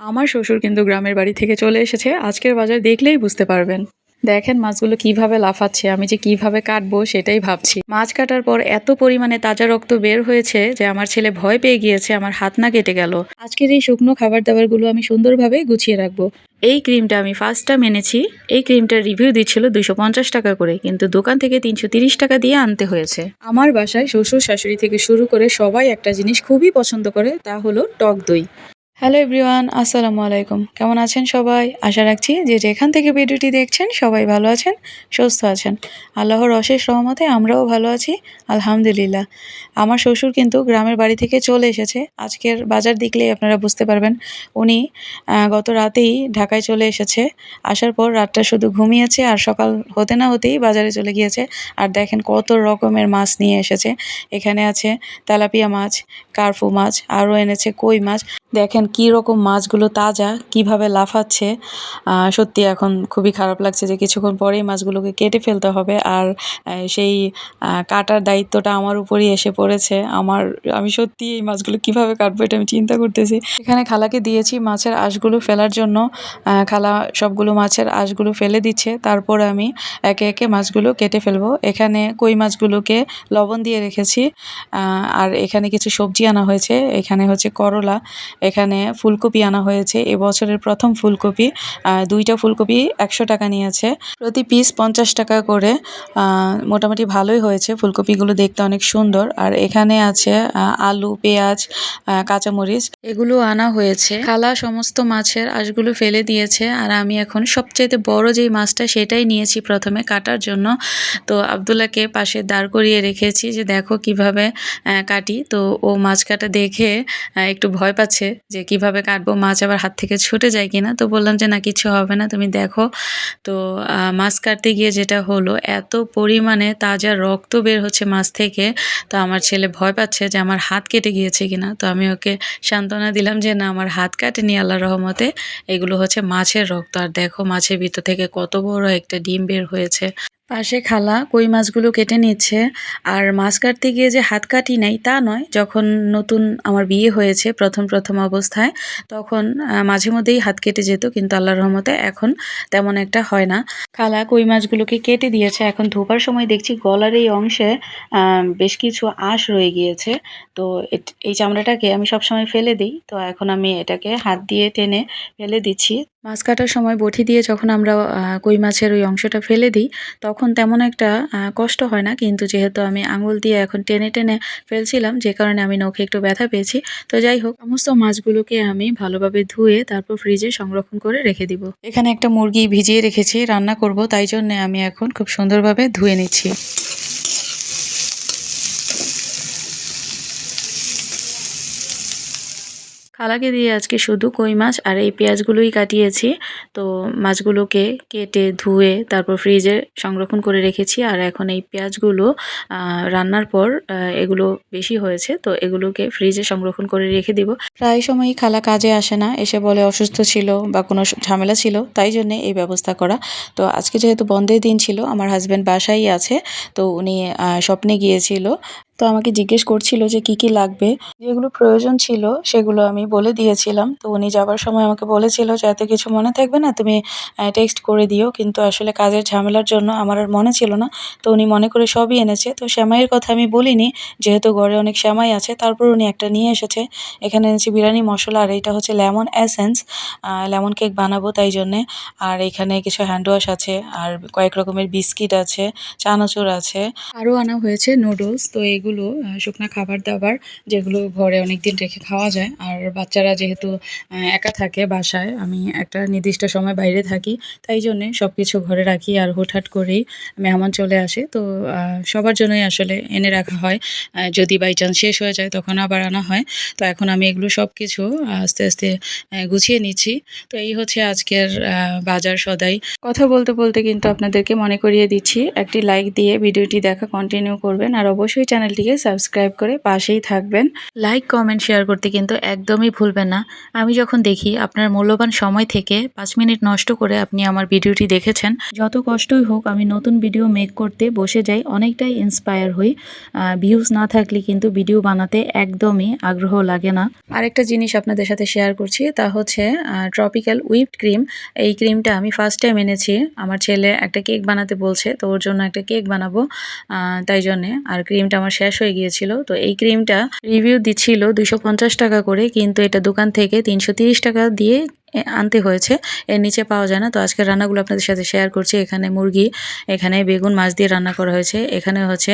আমার শ্বশুর কিন্তু গ্রামের বাড়ি থেকে চলে এসেছে। আজকের বাজার দেখলেই বুঝতে পারবেন। দেখেন মাছগুলো কীভাবে লাফাচ্ছে, আমি যে কীভাবে কাটবো সেটাই ভাবছি। মাছ কাটার পর এত পরিমাণে তাজা রক্ত বের হয়েছে যে আমার ছেলে ভয় পেয়ে গিয়েছে, আমার হাত না কেটে গেল। আজকের এই শুকনো খাবার দাবারগুলো আমি সুন্দরভাবে গুছিয়ে রাখব। এই ক্রিমটা আমি ফার্স্ট টাইম এনেছি। এই ক্রিমটার রিভিউ দিচ্ছিল দুইশো পঞ্চাশ টাকা করে, কিন্তু দোকান থেকে তিনশো তিরিশ টাকা দিয়ে আনতে হয়েছে। আমার বাসায় শ্বশুর শাশুড়ি থেকে শুরু করে সবাই একটা জিনিস খুবই পছন্দ করে, তা হলো টক দই। হ্যালো এভরিওয়ান, আসসালামু আলাইকুম। কেমন আছেন সবাই? আশা রাখছি যে যেখান থেকে ভিডিওটি দেখছেন, সবাই ভালো আছেন, সুস্থ আছেন। আল্লাহর অশেষ রহমতে আমরাও ভালো আছি, আলহামদুলিল্লাহ। আমার শ্বশুর কিন্তু গ্রামের বাড়ি থেকে চলে এসেছে। আজকের বাজার দেখলেই আপনারা বুঝতে পারবেন, উনি গত রাতেই ঢাকায় চলে এসেছে। আসার পর রাতটা শুধু ঘুমিয়েছে আর সকাল হতে না হতেই বাজারে চলে গিয়েছে। আর দেখেন কত রকমের মাছ নিয়ে এসেছে। এখানে আছে তেলাপিয়া মাছ কার্ফু মাছ, আরও এনেছে কই মাছ। দেখেন কি রকম মাছগুলো তাজা, কীভাবে লাফাচ্ছে। সত্যি এখন খুবই খারাপ লাগছে যে কিছুক্ষণ পরেই মাছগুলোকে কেটে ফেলতে হবে। আর সেই কাটার দায়িত্বটা আমার উপরই এসে পড়েছে। আমার, আমি সত্যি এই মাছগুলো কীভাবে কাটবো এটা আমি চিন্তা করতেছি। এখানে খালাকে দিয়েছি মাছের আঁশগুলো ফেলার জন্য। খালা সবগুলো মাছের আঁশগুলো ফেলে দিচ্ছে। তারপর আমি একে একে মাছগুলো কেটে ফেলব। এখানে কই মাছগুলোকে লবণ দিয়ে রেখেছি। আর এখানে কিছু সবজি আনা হয়েছে। এখানে হচ্ছে করলা। এখানে ফুলকপি আনা হয়েছে। এবছরের প্রথম ফুলকপি দুইটা ফুলকপি একশো টাকা নিয়েছে। প্রতি পিস পঞ্চাশ টাকা করে মোটামুটি ভালোই হয়েছে ফুলকপিগুলো দেখতে অনেক সুন্দর। আর এখানে আছে আলু, পেঁয়াজ কাঁচামরিচ, এগুলো আনা হয়েছে। খালা সমস্ত মাছের আঁশগুলো ফেলে দিয়েছে। আর আমি এখন সবচাইতে বড় যেই মাছটা সেটাই নিয়েছি প্রথমে কাটার জন্য। তো আবদুল্লাহকে পাশে দাঁড় করিয়ে রেখেছি যে দেখো কীভাবে কাটি। তো ও মাছ কাটা দেখে একটু ভয় পাচ্ছে যে কীভাবে কাটবো, মাছ আবার হাত থেকে ছুটে যায় কিনা, তো বললাম যে, না, কিছু হবে না, তুমি দেখো। তো মাছ কাটতে গিয়ে যেটা হলো, এত পরিমাণে তাজা রক্ত বের হচ্ছে মাছ থেকে, তো আমার ছেলে ভয় পাচ্ছে যে, আমার হাত কেটে গিয়েছে কিনা? তো আমি ওকে সান্ত্বনা দিলাম যে, না, আমার হাত কাটেনি, আল্লাহ রহমতে। এগুলো হচ্ছে মাছের রক্ত। আর দেখো, মাছের ভিতর থেকে কত বড় একটা ডিম বের হয়েছে। পাশে খালা কই মাছগুলো কেটে নিচ্ছে। আর মাছ কাটতে গিয়ে যে হাত কাটি নাই, তা নয়। যখন নতুন আমার বিয়ে হয়েছে প্রথম প্রথম অবস্থায়, তখন মাঝে মধ্যেই হাত কেটে যেত, কিন্তু আল্লাহর রহমতে এখন তেমন একটা হয় না। খালা কই মাছগুলোকে কেটে দিয়েছে। এখন ধোপার সময় দেখছি গলার এই অংশে বেশ কিছু আঁশ রয়ে গিয়েছে। তো এই চামড়াটাকে আমি সবসময় ফেলে দিই। তো এখন আমি এটাকে হাত দিয়ে টেনে ফেলে দিচ্ছি। মাছ কাটার সময় বটি দিয়ে যখন আমরা কই মাছের ওই অংশটা ফেলে দিই, তখন তেমন একটা কষ্ট হয় না। কিন্তু যেহেতু আমি আঙুল দিয়ে এখন টেনে টেনে ফেলছিলাম, যে কারণে আমি নখে একটু ব্যথা পেয়েছি। তো যাই হোক, সমস্ত মাছগুলোকে আমি ভালোভাবে ধুয়ে তারপর ফ্রিজে সংরক্ষণ করে রেখে দিব। এখানে একটা মুরগি ভিজিয়ে রেখেছি, রান্না করব, তাই জন্য আমি এখন খুব সুন্দরভাবে ধুয়ে নিচ্ছি। খালাকে দিয়ে আজকে শুধু কই মাছ আর এই পেঁয়াজগুলোই কাটিয়েছি। তো মাছগুলোকে কেটে, ধুয়ে, তারপর ফ্রিজে সংরক্ষণ করে রেখেছি। আর এখন এই পেঁয়াজগুলো রান্নার পর এগুলো বেশি হয়েছে। তো এগুলোকে ফ্রিজে সংরক্ষণ করে রেখে দিব। প্রায় সময়ই খালা কাজে আসে না। এসে বলে অসুস্থ ছিল বা কোনো ঝামেলা ছিল, তাই জন্যে এই ব্যবস্থা করা। তো আজকে যেহেতু বন্ধের দিন ছিল, আমার হাজব্যান্ড বাসায় আছে। তো উনি স্বপ্নে গিয়েছিল। তো আমাকে জিজ্ঞেস করছিল যে কি কি লাগবে। যেগুলো প্রয়োজন ছিল সেগুলো আমি বলে দিয়েছিলাম। তো উনি যাবার সময় আমাকে বলেছিল যে এত কিছু মনে থাকবে না, তুমি টেক্সট করে দিও। কিন্তু আসলে কাজের ঝামেলার জন্য আমার আর মনে ছিল না। তো উনি মনে করে সবই এনেছে। তো শ্যামাইয়ের কথা আমি বলিনি, যেহেতু ঘরে অনেক শ্যামাই আছে, তারপর উনি একটা নিয়ে এসেছে। এখানে এনেছি বিরিয়ানি, মশলা, আর এটা হচ্ছে লেমন এসেন্স। লেমন কেক বানাবো তাই জন্যে। আর এখানে কিছু হ্যান্ড ওয়াশ আছে, আর কয়েক রকমের বিস্কিট আছে, চানাচুর আছে। আরও আনা হয়েছে নুডলস তো এগুলো আহ, শুকনো খাবার দাবার যেগুলো ঘরে অনেক দিন রেখে খাওয়া যায়। আর বাচ্চারা যেহেতু একা থাকে বাসায় আমি একটা নির্দিষ্ট সময় বাইরে থাকি তাই জন্যে সব কিছু ঘরে রাখি আর হুটহাট করেই মেহমান চলে আসে। তো সবার জন্যই আসলে এনে রাখা হয়। যদি বাই চান্স শেষ হয়ে যায় তখন আবার আনা হয়। তো এখন আমি এগুলো সব কিছু আস্তে আস্তে গুছিয়ে নিচ্ছি। তো এই হচ্ছে আজকের বাজার সদাই। কথা বলতে বলতে কিন্তু আপনাদেরকে মনে করিয়ে দিচ্ছি একটি লাইক দিয়ে ভিডিওটি দেখা কন্টিনিউ করবেন। আর অবশ্যই চ্যানেলটি চ্যানেলটিকে সাবস্ক্রাইব করে পাশেই থাকবেন। লাইক, কমেন্ট, শেয়ার করতে কিন্তু একদমই ভুলবেন না। আমি যখন দেখি আপনার মূল্যবান সময় থেকে পাঁচ মিনিট নষ্ট করে আপনি আমার ভিডিওটি দেখেছেন, যত কষ্টই হোক আমি নতুন ভিডিও মেক করতে বসে যাই, অনেকটাই ইন্সপায়ার হই। ভিউজ না থাকলে কিন্তু ভিডিও বানাতে একদমই আগ্রহ লাগে না। আরেকটা জিনিস আপনাদের সাথে শেয়ার করছি, তা হচ্ছে ট্রপিক্যাল হুইপড ক্রিম এই ক্রিমটা আমি ফার্স্ট টাইম এনেছি। আমার ছেলে একটা কেক বানাতে বলছে, তো ওর জন্য একটা কেক বানাবো। তাই জন্যে। আর ক্রিমটা আমার শেষ হয়ে গিয়েছিল। তো এই ক্রিমটা রিভিউ দিচ্ছিল দুশো টাকা করে, কিন্তু এটা দোকান থেকে তিনশো টাকা দিয়ে আনতে হয়েছে। এর নিচে পাওয়া যায় না। তো আজকে রান্নাগুলো আপনাদের সাথে শেয়ার করছি। এখানে মুরগি, এখানে বেগুন মাছ দিয়ে রান্না করা হয়েছে। এখানে হচ্ছে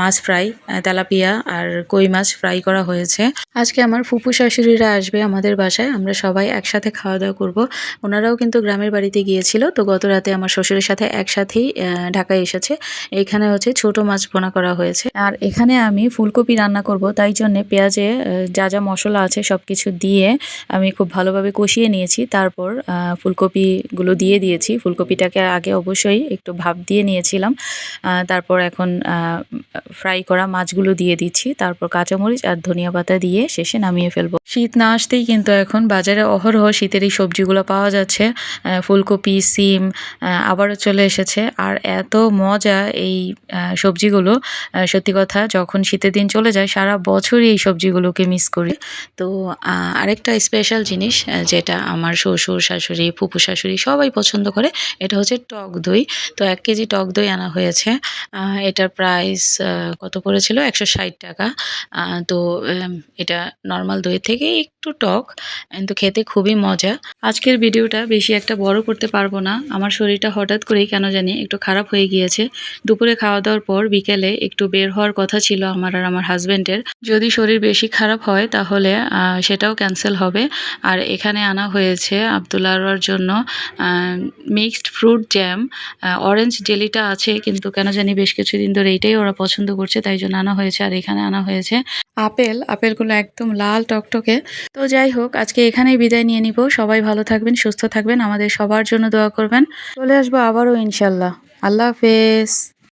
মাছ ফ্রাই তেলাপিয়া আর কই মাছ ফ্রাই করা হয়েছে। আজকে আমার ফুপু শাশুড়িরা আসবে আমাদের বাসায়। আমরা সবাই একসাথে খাওয়া দাওয়া করব। ওনারাও কিন্তু গ্রামের বাড়িতে গিয়েছিল। তো গত রাতে আমার শ্বশুরের সাথে একসাথেই ঢাকায় এসেছে। এখানে হচ্ছে ছোট মাছ ভোনা করা হয়েছে। আর এখানে আমি ফুলকপি রান্না করব। তাই জন্য পেঁয়াজে যা যা মশলা আছে সব কিছু দিয়ে আমি খুব ভালোভাবে কষিয়ে নিয়েছি, তারপর ফুলকপিগুলো দিয়ে দিয়েছি। ফুলকপিটাকে আগে অবশ্যই একটু ভাপ দিয়ে নিয়েছিলাম। তারপর এখন ফ্রাই করা মাছগুলো দিয়ে দিচ্ছি। তারপর কাঁচামরিচ আর ধনিয়া পাতা দিয়ে শেষে নামিয়ে ফেলব। শীত না আসতেই কিন্তু এখন বাজারে অহরহ শীতের এই সবজিগুলো পাওয়া যাচ্ছে। ফুলকপি, সিম আবারও চলে এসেছে। আর এত মজা এই সবজিগুলো। সত্যি কথা, যখন শীতের দিন চলে যায়, সারা বছরই এই সবজিগুলোকে মিস করি। তো আরেকটা স্পেশাল জিনিস যেটা আমার শ্বশুর, শাশুড়ি, ফুপু, শাশুড়ি সবাই পছন্দ করে। এটা হচ্ছে টক দই। তো এক কেজি টক দই আনা হয়েছে। এটার প্রাইস কত পড়েছিল? একশো ষাট টাকা। তো এটা নর্মাল দই থেকে একটু টক। কিন্তু খেতে খুবই মজা। আজকের ভিডিওটা বেশি একটা বড় করতে পারব না। আমার শরীরটা হঠাৎ করেই কেন জানি একটু খারাপ হয়ে গিয়েছে। দুপুরে খাওয়া দাওয়ার পর বিকেলে একটু বের হওয়ার কথা ছিল আমার আর আমার হাজবেন্ডের যদি শরীর বেশি খারাপ হয় তাহলে সেটাও ক্যান্সেল হবে। আর এখানে আনা হয়েছে আবদুল্লা আরওয়ার জন্য মিক্সড ফ্রুট জ্যাম অরেঞ্জ জেলিটা আছে, কিন্তু কেন জানি বেশ কিছুদিন ধরে এইটাই ওরা পছন্দ করছে, তাই জন্য আনা হয়েছে আর এখানে আনা হয়েছে আপেল। আপেলগুলো একদম লাল টকটকে। তো যাই হোক, আজকে এখানেই বিদায় নিয়ে নিব। সবাই ভালো থাকবেন, সুস্থ থাকবেন। আমাদের সবার জন্য দোয়া করবেন। চলে আসব আবারও ইনশাল্লাহ। আল্লাহ হাফেজ।